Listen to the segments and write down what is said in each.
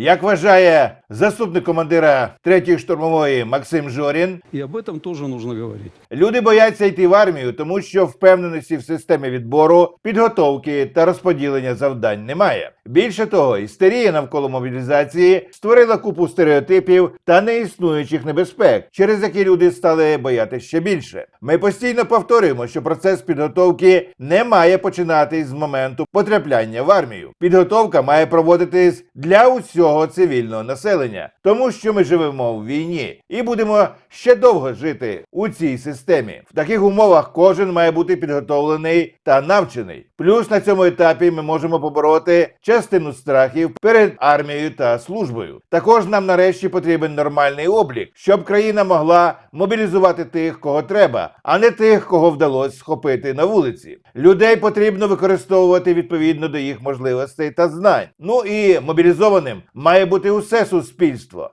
Як вважає заступник командира 3-ї штурмової Максим Жорін, И об этом тоже нужно говорить. люди бояться йти в армію, тому що впевненості в системі відбору, підготовки та розподілення завдань немає. Більше того, істерія навколо мобілізації створила купу стереотипів та неіснуючих небезпек, через які люди стали боятися ще більше. Ми постійно повторюємо, що процес підготовки не має починатись з моменту потрапляння в армію. Підготовка має проводитись для усього цивільного населення, тому що ми живемо в війні і будемо ще довго жити у цій системі. В таких умовах кожен має бути підготовлений та навчений. Плюс на цьому етапі ми можемо побороти частину страхів перед армією та службою. Також нам нарешті потрібен нормальний облік, щоб країна могла мобілізувати тих, кого треба, а не тих, кого вдалося схопити на вулиці. Людей потрібно використовувати відповідно до їх можливостей та знань. Ну і мобілізованим має бути усе суспільство.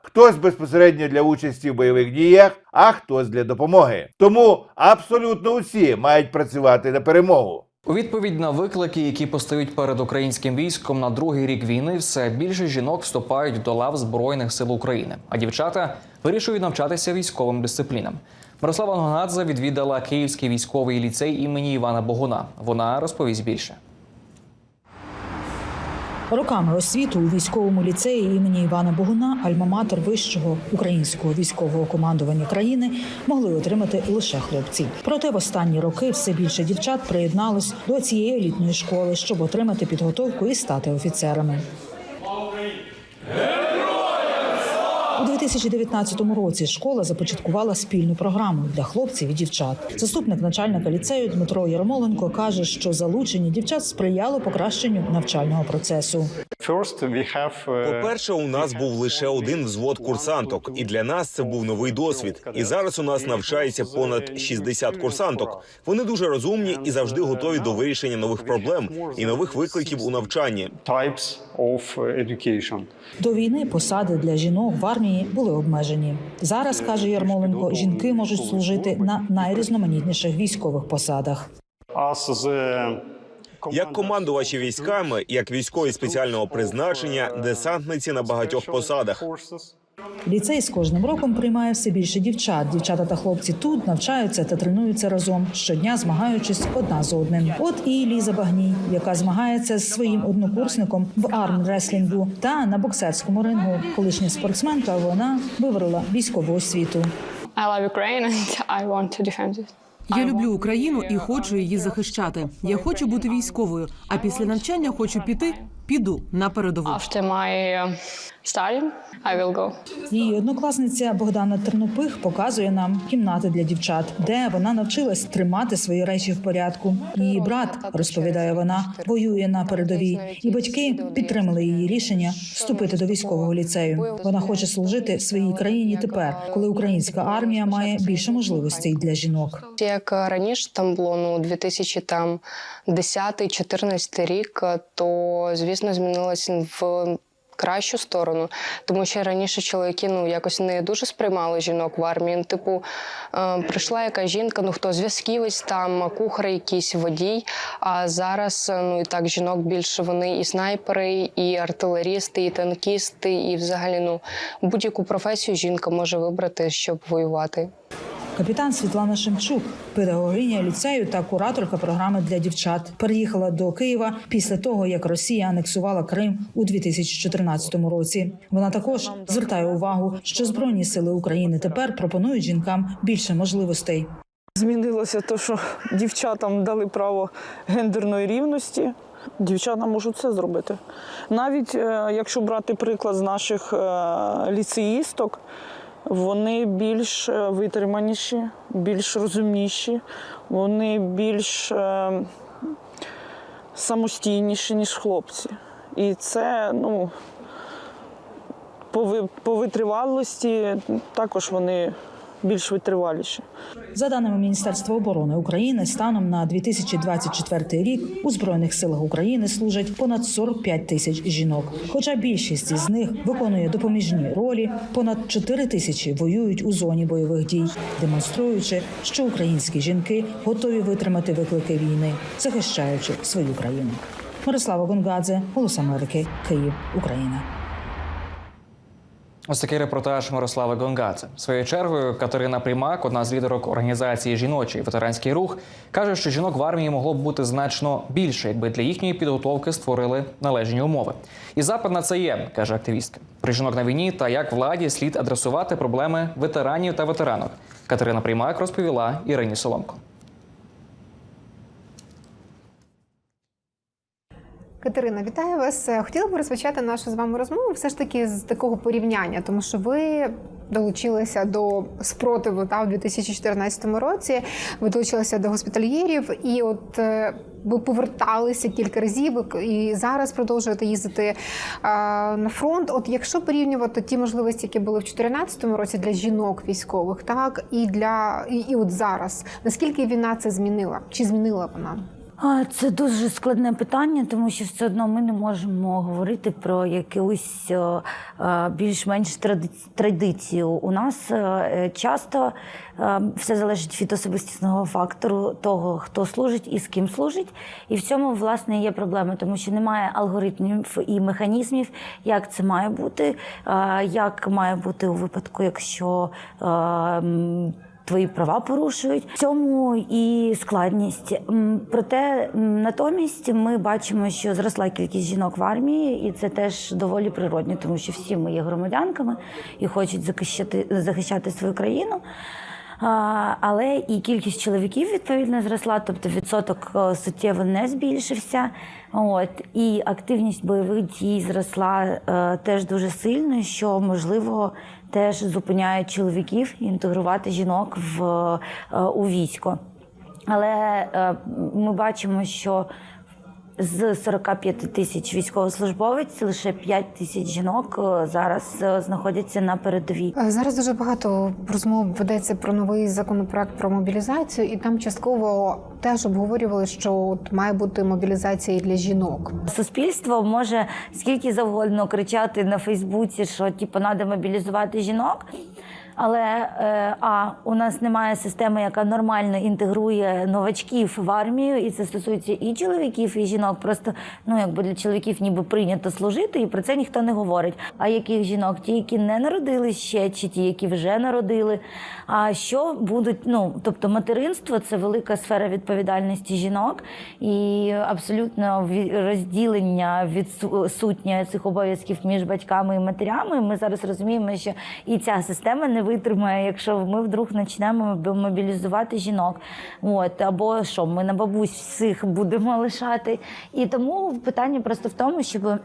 Хтось безпосередньо для участі в бойових діях, а хтось для допомоги. Тому абсолютно усі мають працювати на перемогу. У відповідь на виклики, які постають перед українським військом на другий рік війни, все більше жінок вступають до лав збройних сил України, а дівчата вирішують навчатися військовим дисциплінам. Мирослава Гонгадзе відвідала Київський військовий ліцей імені Івана Богуна. Вона розповість більше. Роками освіту у військовому ліцеї імені Івана Богуна, альма-матер вищого українського військового командування країни, могли отримати лише хлопці. Проте в останні роки все більше дівчат приєдналось до цієї елітної школи, щоб отримати підготовку і стати офіцерами. У 2019 році школа започаткувала спільну програму для хлопців і дівчат. Заступник начальника ліцею Дмитро Ярмоленко каже, що залучення дівчат сприяло покращенню навчального процесу. Have, uh, По-перше, у нас був лише один взвод курсанток, і для нас це був новий досвід. І зараз у нас навчається понад 60 курсанток. Вони дуже розумні і завжди готові до вирішення нових проблем і нових викликів у навчанні. uh. До війни посади для жінок в армії були обмежені. Зараз каже Ярмоленко, жінки можуть служити на найрізноманітніших військових посадах. As the Як командувачі військами, як військові спеціального призначення, десантниці на багатьох посадах. Ліцей з кожним роком приймає все більше дівчат. Дівчата та хлопці тут навчаються та тренуються разом щодня, змагаючись одна з одним. От і Ліза Багній, яка змагається з своїм однокурсником в армреслінгу та на боксерському рингу. Колишня спортсменка вона вибрала військову освіту. Я люблю Україну і хочу її захищати. Я хочу бути військовою. А після навчання хочу піти. Піду на передову. Uh, I will go. Її однокласниця Богдана Тернопих показує нам кімнати для дівчат, де вона навчилась тримати свої речі в порядку. Її брат розповідає вона, воює на передовій, і батьки підтримали її рішення вступити до військового ліцею. Вона хоче служити своїй країні тепер, коли українська армія має більше можливостей для жінок. Як раніше там було ну 2010-14 рік, то звісно змінилося в кращу сторону, тому що раніше чоловіки ну якось не дуже сприймали жінок в армії. Ну, Типу, е, прийшла яка жінка, ну хто зв'язківець, там кухар, якийсь водій. А зараз е, ну і так жінок більше вони і снайпери, і артилерісти, і танкісти, і взагалі ну будь-яку професію жінка може вибрати, щоб воювати. Капітан Світлана Шемчук, педагогиня ліцею та кураторка програми для дівчат, переїхала до Києва після того, як Росія анексувала Крим у 2014 році. Вона також звертає увагу, що збройні сили України тепер пропонують жінкам більше можливостей. Змінилося те, що дівчатам дали право гендерної рівності. Дівчата можуть все зробити. Навіть е, якщо брати приклад з наших е, ліцеїсток, вони більш е, витриманіші, більш розумніші, вони більш е, самостійніші, ніж хлопці. І це, ну, по, по витривалості також вони більш витриваліші. За даними Міністерства оборони України, станом на 2024 рік у збройних силах України служать понад 45 тисяч жінок. Хоча більшість із них виконує допоміжні ролі, понад 4 тисячі воюють у зоні бойових дій, демонструючи, що українські жінки готові витримати виклики війни, захищаючи свою країну. Мирослава Гонгадзе, Голос Америки, Київ, Україна. Ось такий репортаж Мирослави Гонгадзе. Своєю чергою Катерина Приймак, одна з лідерок організації Жіночий ветеранський рух, каже, що жінок в армії могло б бути значно більше, якби для їхньої підготовки створили належні умови. І запит на це є, каже активістка. При жінок на війні та як владі слід адресувати проблеми ветеранів та ветеранок. Катерина Приймак розповіла Ірині Соломко. Катерина, вітаю вас. Е, Хотіла б розпочати нашу з вами розмову все ж таки з такого порівняння, тому що ви долучилися до спротиву та у 2014 році. Ви долучилися до госпітальєрів, і от е, ви поверталися кілька разів і зараз продовжуєте їздити е, на фронт. От якщо порівнювати ті можливості, які були в 2014 році для жінок військових, так і для і, і от зараз, наскільки війна це змінила? Чи змінила вона? Це дуже складне питання, тому що все одно ми не можемо говорити про якусь е, е, більш-менш традицію. У нас е, часто все залежить від особистісного фактору того, хто служить і з ким служить. І в цьому власне є проблема, тому що немає алгоритмів і механізмів, як це має бути, як має бути у випадку, якщо. Твої права порушують. В цьому і складність. Проте натомість ми бачимо, що зросла кількість жінок в армії, і це теж доволі природньо, тому що всі ми є громадянками і хочуть захищати, захищати свою країну. Але і кількість чоловіків відповідно зросла, тобто відсоток е, суттєво не збільшився. От і активність бойових дій зросла е, теж дуже сильно, що можливо теж зупиняє чоловіків інтегрувати жінок в е, у військо. Але е, ми бачимо, що з 45 тисяч військовослужбовець лише 5 тисяч жінок е, зараз е, знаходяться на передовій. Е, Зараз дуже багато розмов ведеться про новий законопроект про мобілізацію, і там частково теж обговорювали, що от має бути мобілізація і для жінок. Суспільство може скільки завгодно кричати на Фейсбуці, що типу треба мобілізувати жінок. Але е, а у нас немає системи, яка нормально інтегрує новачків в армію, і це стосується і чоловіків, і жінок. Просто ну якби для чоловіків ніби прийнято служити, і про це ніхто не говорить. А яких жінок? Ті, які не народили ще, чи ті, які вже народили. А що будуть? Ну тобто материнство це велика сфера відповідальності жінок, і абсолютно розділення відсутнє цих обов'язків між батьками і матерями. Ми зараз розуміємо, що і ця система не витримає, якщо ми вдруг почнемо моб- мобілізувати жінок. От або що ми на бабусь всіх будемо лишати. І тому питання просто в тому, щоб.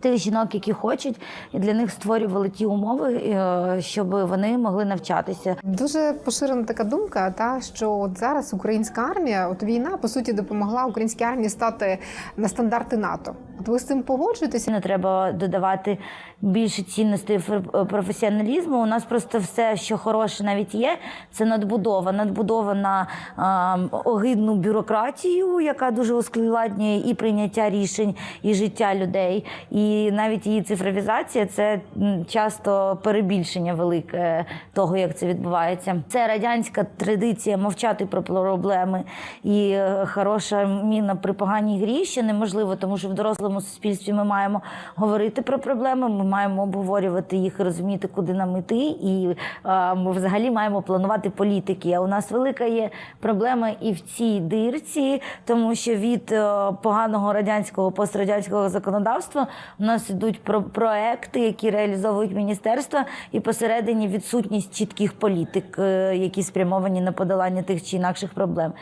Тих жінок, які хочуть, і для них створювали ті умови, е, щоб вони могли навчатися. Дуже поширена така думка, та що от зараз українська армія, от війна по суті допомогла українській армії стати на стандарти НАТО. От ви з цим погоджуєтеся? Не треба додавати більше цінностей фр- професіоналізму. У нас просто все, що хороше навіть є, це надбудова. Надбудова на а, огидну бюрократію, яка дуже ускладнює і прийняття рішень, і життя людей. І навіть її цифровізація це часто перебільшення велике того, як це відбувається. Це радянська традиція мовчати про проблеми і е, хороша міна при поганій грі, що неможливо, тому що в дорослому суспільстві ми маємо говорити про проблеми, ми маємо обговорювати їх, розуміти, куди нам іти, і е, ми взагалі маємо планувати політики. А у нас велика є проблема і в цій дирці, тому що від е, поганого радянського пострадянського законодавства у нас ідуть про проекти, які реалізовують міністерства, і посередині відсутність чітких політик, е, які спрямовані на подолання тих чи інакших проблем.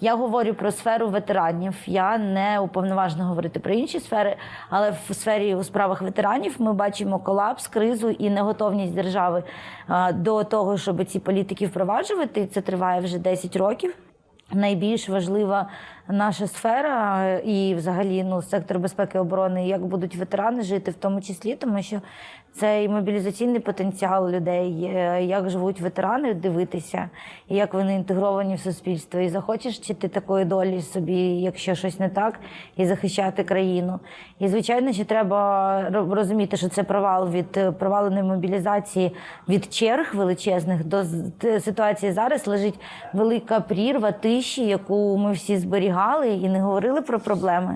Я говорю про сферу ветеранів. Я не уповноважена говорити про інші сфери, але в сфері у справах ветеранів ми бачимо колапс, кризу і неготовність держави до того, щоб ці політики впроваджувати. Це триває вже 10 років. Найбільш важлива наша сфера і, взагалі, ну, сектор безпеки і оборони, як будуть ветерани жити, в тому числі, тому що це і мобілізаційний потенціал людей, е, як живуть ветерани, дивитися, як вони інтегровані в суспільство. І захочеш чи ти такої долі собі, якщо щось не так, і захищати країну. І звичайно, що треба розуміти, що це провал від е, проваленої мобілізації від черг величезних до ситуації зараз лежить велика прірва тиші, яку ми всі зберігали і не говорили про проблеми.